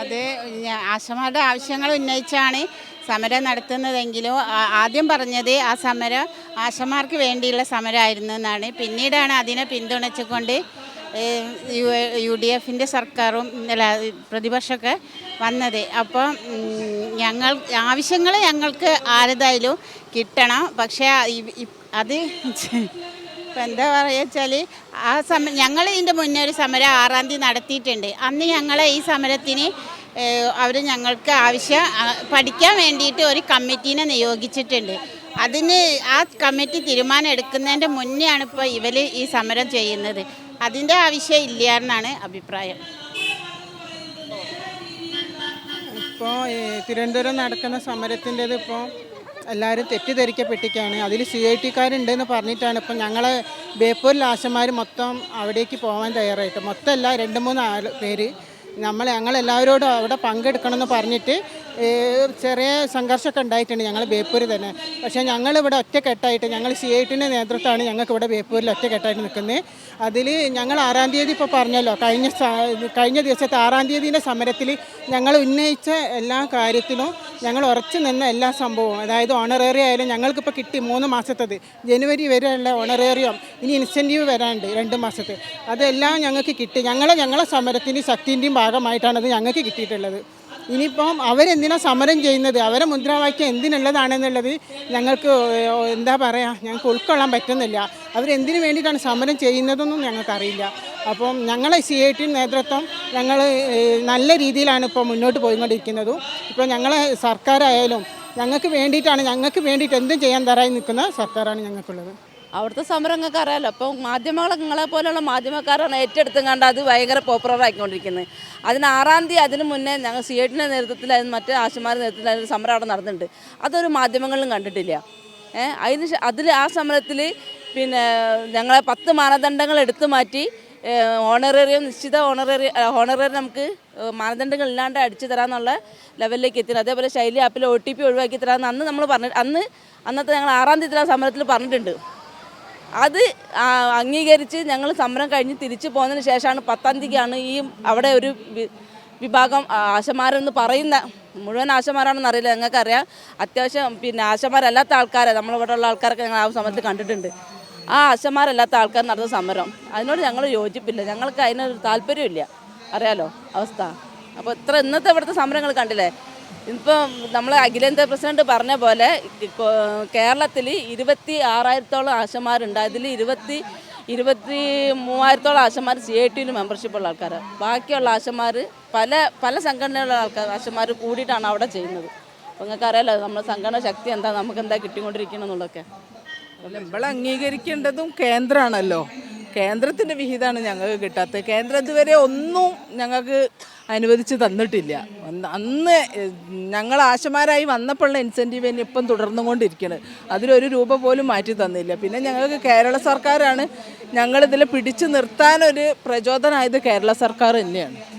അത് ആശമാരുടെ ആവശ്യങ്ങൾ ഉന്നയിച്ചാണ് സമരം നടത്തുന്നതെങ്കിലും ആദ്യം പറഞ്ഞത് ആ സമരം ആശമാർക്ക് വേണ്ടിയുള്ള സമരമായിരുന്നു എന്നാണ്. പിന്നീടാണ് അതിനെ പിന്തുണച്ചുകൊണ്ട് യു യു ഡി എഫിന്റെ സർക്കാരും പ്രതിപക്ഷമൊക്കെ വന്നത്. അപ്പം ഞങ്ങൾ ആവശ്യങ്ങൾ ഞങ്ങൾക്ക് ആരതായാലും കിട്ടണം. പക്ഷേ അത് ഇപ്പം എന്താ പറയുക വെച്ചാൽ ആ സമ ഞങ്ങൾ ഇതിന്റെ മുന്നേ ഒരു സമരം ആറാം തീയതി നടത്തിയിട്ടുണ്ട്. അന്ന് ഞങ്ങളെ ഈ സമരത്തിന് അവർ ഞങ്ങൾക്ക് ആവശ്യം പഠിക്കാൻ വേണ്ടിയിട്ട് ഒരു കമ്മിറ്റീനെ നിയോഗിച്ചിട്ടുണ്ട്. അതിന് ആ കമ്മിറ്റി തീരുമാനം എടുക്കുന്നതിന്റെ മുന്നെയാണ് ഇപ്പോൾ ഇവർ ഈ സമരം ചെയ്യുന്നത്. അതിന്റെ ആവശ്യം ഇല്ല എന്നാണ് അഭിപ്രായം ഇപ്പോൾ തിരുവനന്തപുരം നടക്കുന്ന സമരത്തിന്റെത് ഇപ്പോൾ എല്ലാവരും തെറ്റിദ്ധരിക്കപ്പെട്ടിരിക്കുകയാണ്. അതിൽ സി ഐ ടിക്കാരുണ്ടെന്ന് പറഞ്ഞിട്ടാണ് ഇപ്പം ഞങ്ങൾ ബേപ്പൂരിൽ ആശന്മാർ മൊത്തം അവിടേക്ക് പോകാൻ തയ്യാറായിട്ട്. മൊത്തം അല്ല രണ്ട് മൂന്ന് ആൾ പേര് നമ്മൾ ഞങ്ങളെല്ലാവരോടും അവിടെ പങ്കെടുക്കണമെന്ന് പറഞ്ഞിട്ട് ചെറിയ സംഘർഷമൊക്കെ ഉണ്ടായിട്ടുണ്ട് ഞങ്ങൾ ബേപ്പൂർ തന്നെ. പക്ഷേ ഞങ്ങളിവിടെ ഒറ്റക്കെട്ടായിട്ട് ഞങ്ങൾ സി ഐ ടിന്റെ നേതൃത്വമാണ് ഞങ്ങൾക്ക് ഇവിടെ ബേപ്പൂരിൽ ഒറ്റക്കെട്ടായിട്ട് നിൽക്കുന്നത്. അതിൽ ഞങ്ങൾ ആറാം തീയതി ഇപ്പോൾ പറഞ്ഞല്ലോ കഴിഞ്ഞ കഴിഞ്ഞ ദിവസത്തെ ആറാം തീയതിന്റെ സമരത്തിൽ ഞങ്ങൾ ഉന്നയിച്ച എല്ലാ കാര്യത്തിലും ഞങ്ങൾ ഉറച്ചു നിന്ന എല്ലാ സംഭവവും. അതായത് ഓണറേറിയം ആയാലും ഞങ്ങൾക്കിപ്പോൾ കിട്ടി മൂന്ന് മാസത്തത്. ജനുവരി വരെയുള്ള ഓണറേറിയം ഇനി ഇൻസെന്റീവ് വരാനുണ്ട് രണ്ട് മാസത്തെ. അതെല്ലാം ഞങ്ങൾക്ക് കിട്ടി. ഞങ്ങളെ ഞങ്ങളെ സമരത്തിന്റെയും ശക്തിന്റെയും ഭാഗമായിട്ടാണ് അത് ഞങ്ങൾക്ക് കിട്ടിയിട്ടുള്ളത്. ഇനിയിപ്പം അവരെന്തിനാ സമരം ചെയ്യുന്നത്? അവരെ മുദ്രാവാക്യം എന്തിനുള്ളതാണെന്നുള്ളത് ഞങ്ങൾക്ക് എന്താ പറയുക ഞങ്ങൾക്ക് ഉൾക്കൊള്ളാൻ പറ്റുന്നില്ല. അവരെന്തിനു വേണ്ടിയിട്ടാണ് സമരം ചെയ്യുന്നതെന്നും ഞങ്ങൾക്കറിയില്ല. അപ്പം ഞങ്ങളെ സി ഐ ടി നേതൃത്വം ഞങ്ങൾ നല്ല രീതിയിലാണ് ഇപ്പോൾ മുന്നോട്ട് പോയിക്കൊണ്ടിരിക്കുന്നതും. ഇപ്പോൾ ഞങ്ങളെ സർക്കാരായാലും ഞങ്ങൾക്ക് വേണ്ടിയിട്ടാണ് ഞങ്ങൾക്ക് വേണ്ടിയിട്ട് എന്തും ചെയ്യാൻ തരായി നിൽക്കുന്ന സർക്കാരാണ് ഞങ്ങൾക്കുള്ളത്. അവിടുത്തെ സമരം അറിയാമല്ലോ അപ്പം മാധ്യമങ്ങൾ നിങ്ങളെ പോലെയുള്ള മാധ്യമക്കാരാണ് ഏറ്റെടുത്തും കണ്ട് അത് ഭയങ്കര പോപ്പുലർ ആയിക്കൊണ്ടിരിക്കുന്നത്. അതിന് ആറാം തീയതി അതിന് മുന്നേ ഞങ്ങൾ സി എട്ടിന്റെ നേതൃത്വത്തിലായിരുന്നു മറ്റേ ആശുമാരുടെ നേതൃത്വത്തിലായിരുന്നു സമരം അവിടെ നടന്നിട്ടുണ്ട്. അതൊരു മാധ്യമങ്ങളിലും കണ്ടിട്ടില്ല. ഏഹ് അതിന് അതിൽ ആ സമരത്തിൽ പിന്നെ ഞങ്ങളെ പത്ത് മാനദണ്ഡങ്ങൾ എടുത്തു മാറ്റി ഓണറേറിയം നിശ്ചിത ഓണററി ഓണറേറിയം നമുക്ക് മാനദണ്ഡങ്ങൾ ഇല്ലാണ്ട് അടിച്ചു തരാമെന്നുള്ള ലെവലിലേക്ക് എത്തി അതേപോലെ ശൈലി ആപ്പിൽ ഒ ടി പി ഒഴിവാക്കി തരാമെന്ന് അന്ന് നമ്മൾ പറഞ്ഞു അന്ന് അന്നത്തെ ഞങ്ങൾ ആറാം തീയതി ആ സമരത്തിൽ പറഞ്ഞിട്ടുണ്ട്. അത് അംഗീകരിച്ച് ഞങ്ങൾ സമരം കഴിഞ്ഞ് തിരിച്ചു പോകുന്നതിന് ശേഷമാണ് പത്താം തീയതിക്കാണ് ഈ അവിടെ ഒരു വിഭാഗം ആശമാരെന്ന് പറയുന്ന മുഴുവൻ ആശമാരാണെന്ന് അറിയില്ല ഞങ്ങൾക്കറിയാം. അത്യാവശ്യം പിന്നെ ആശമാരല്ലാത്ത ആൾക്കാരെ നമ്മളിവിടെ ഉള്ള ആൾക്കാരൊക്കെ ഞങ്ങൾ ആ സമരത്തിൽ കണ്ടിട്ടുണ്ട്. ആ ആശമാരല്ലാത്ത ആൾക്കാർ നടന്ന സമരം. അതിനോട് ഞങ്ങൾ യോജിപ്പില്ല. ഞങ്ങൾക്ക് അതിനൊരു താല്പര്യമില്ല. അറിയാലോ? അവസ്ഥ. അപ്പോൾ ഇത്ര ഇന്നത്തെ ഇവിടുത്തെ സമരങ്ങൾ കണ്ടില്ലേ? ഇപ്പം നമ്മൾ അഖിലേന്ത്യാ പ്രസിഡന്റ് പറഞ്ഞ പോലെ കേരളത്തിൽ ഇരുപത്തി ആറായിരത്തോളം ആശമാരുണ്ട്. അതിൽ ഇരുപത്തി ഇരുപത്തി മൂവായിരത്തോളം ആശമാർ സി ഐ ടിയിൽ മെമ്പർഷിപ്പ് ഉള്ള ആൾക്കാർ ബാക്കിയുള്ള ആശമാർ പല പല സംഘടനകളുള്ള ആൾക്കാർ ആശമാർ കൂടിയിട്ടാണ് അവിടെ ചെയ്യുന്നത്. അപ്പോൾ നിങ്ങൾക്ക് അറിയാലോ നമ്മുടെ സംഘടന ശക്തി എന്താ? നമുക്ക് എന്താ കിട്ടിക്കൊണ്ടിരിക്കണം എന്നുള്ളതൊക്കെ. നമ്മൾ അംഗീകരിക്കേണ്ടതും കേന്ദ്രമാണല്ലോ കേന്ദ്രത്തിന്റെ വിഹിതമാണ് ഞങ്ങൾക്ക് കിട്ടാത്തത്. കേന്ദ്രം ഇതുവരെ ഒന്നും ഞങ്ങൾക്ക് അനുവദിച്ച് തന്നിട്ടില്ല. അന്ന് അന്ന് ഞങ്ങൾ ആശമാരായി വന്നപ്പോഴുള്ള ഇൻസെന്റീവ് തന്നെ ഇപ്പം തുടർന്നുകൊണ്ടിരിക്കുന്നത് അതിലൊരു രൂപ പോലും മാറ്റി തന്നില്ല. പിന്നെ ഞങ്ങൾക്ക് കേരള സർക്കാരാണ് ഞങ്ങളിതിൽ പിടിച്ചു നിർത്താനൊരു പ്രചോദനമായത് കേരള സർക്കാർ തന്നെയാണ്.